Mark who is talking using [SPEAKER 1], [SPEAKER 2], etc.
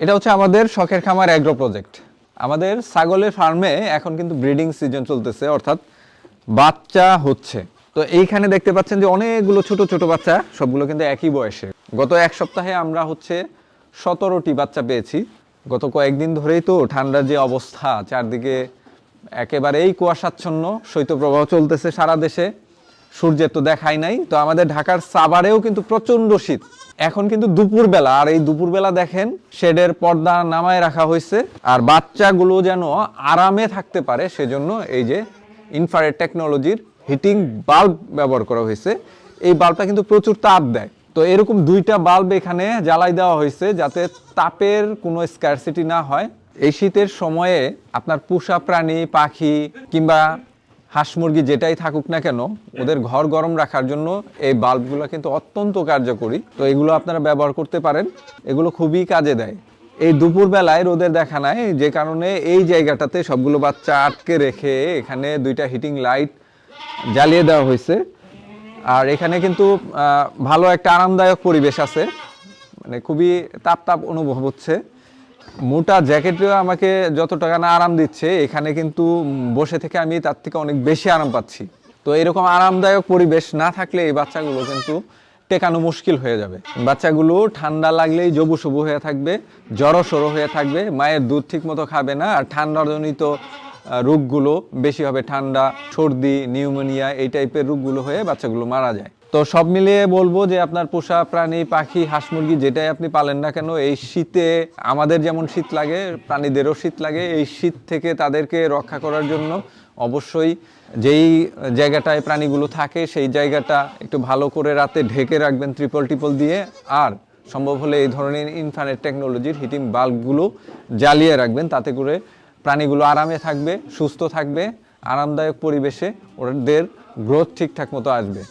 [SPEAKER 1] এটা হচ্ছে আমাদের শখের খামার অ্যাগ্রো প্রজেক্ট আমাদের ছাগলের ফার্মে এখন কিন্তু ব্রিডিং সিজন চলতেছে, অর্থাৎ বাচ্চা হচ্ছে। তো এইখানে দেখতে পাচ্ছেন যে অনেকগুলো ছোট ছোট বাচ্চা, সবগুলো কিন্তু একই বয়সে গত এক সপ্তাহে আমরা হচ্ছে সতেরোটি বাচ্চা পেয়েছি। গত কয়েকদিন ধরেই তো ঠান্ডার যে অবস্থা, চারদিকে একেবারেই কুয়াশাচ্ছন্ন, শৈত্যপ্রবাহ চলতেছে সারা দেশে। সূর্যের তো দেখাই নাই। তো আমাদের ঢাকার সাভারেও কিন্তু প্রচণ্ড শীত। এখন কিন্তু দুপুরবেলা, আর এই দুপুরবেলা দেখেন, শেডের পর্দা নামায় রাখা হয়েছে, আর বাচ্চাগুলো যেন আরামে থাকতে পারে, সেজন্য এই যে ইনফ্রারেড টেকনোলজির হিটিং বাল্ব ব্যবহার করা হয়েছে। এই বাল্বটা কিন্তু প্রচুর তাপ দেয়। তো এরকম দুইটা বাল্ব এখানে জ্বালাই দেওয়া হয়েছে, যাতে তাপের কোনো স্কারসিটি না হয়। এই শীতের সময়ে আপনার পোষা প্রাণী, পাখি কিংবা হাঁস মুরগি যেটাই থাকুক না কেন, ওদের ঘর গরম রাখার জন্য এই বাল্বগুলো কিন্তু অত্যন্ত কার্যকরী। তো এগুলো আপনারা ব্যবহার করতে পারেন। এগুলো খুবই কাজে দেয়। এই দুপুর বেলায় রোদের দেখা নাই, যে কারণে এই জায়গাটাতে সবগুলো বাচ্চা আটকে রেখে এখানে দুইটা হিটিং লাইট জ্বালিয়ে দেওয়া হয়েছে। আর এখানে কিন্তু ভালো একটা আরামদায়ক পরিবেশ আছে। মানে খুবই তাপ তাপ অনুভব হচ্ছে। মোটা জ্যাকেটও আমাকে যত টাকা না আরাম দিচ্ছে, এখানে কিন্তু বসে থেকে আমি তার থেকে অনেক বেশি আরাম পাচ্ছি। তো এরকম আরামদায়ক পরিবেশ না থাকলে এই বাচ্চাগুলো কিন্তু টেকানো মুশকিল হয়ে যাবে। বাচ্চাগুলো ঠান্ডা লাগলেই জবু সবু হয়ে থাকবে জড়ো সড়ো হয়ে থাকবে, মায়ের দুধ ঠিক মতো খাবে না, আর ঠান্ডাজনিত রোগগুলো বেশি হবে, ঠান্ডা, সর্দি, নিউমোনিয়া, এই টাইপের রোগগুলো হয়ে বাচ্চাগুলো মারা যায়। তো সব মিলিয়ে বলব যে আপনার পোষা প্রাণী, পাখি, হাঁস মুরগি যেটাই আপনি পালেন না কেন, এই শীতে আমাদের যেমন শীত লাগে, প্রাণীদেরও শীত লাগে, এই শীত থেকে তাদেরকে রক্ষা করার জন্য অবশ্যই যেই জায়গাটায় প্রাণীগুলো থাকে, সেই জায়গাটা একটু ভালো করে রাতে ঢেকে রাখবেন ত্রিপল টিপল দিয়ে। আর সম্ভব হলে এই ধরনের ইনফানেট টেকনোলজির হিটিং বাল্বগুলো জ্বালিয়ে রাখবেন, তাতে করে প্রাণীগুলো আরামে থাকবে সুস্থ থাকবে আরামদায়ক পরিবেশে ওদের গ্রোথ ঠিকঠাক মতো আসবে।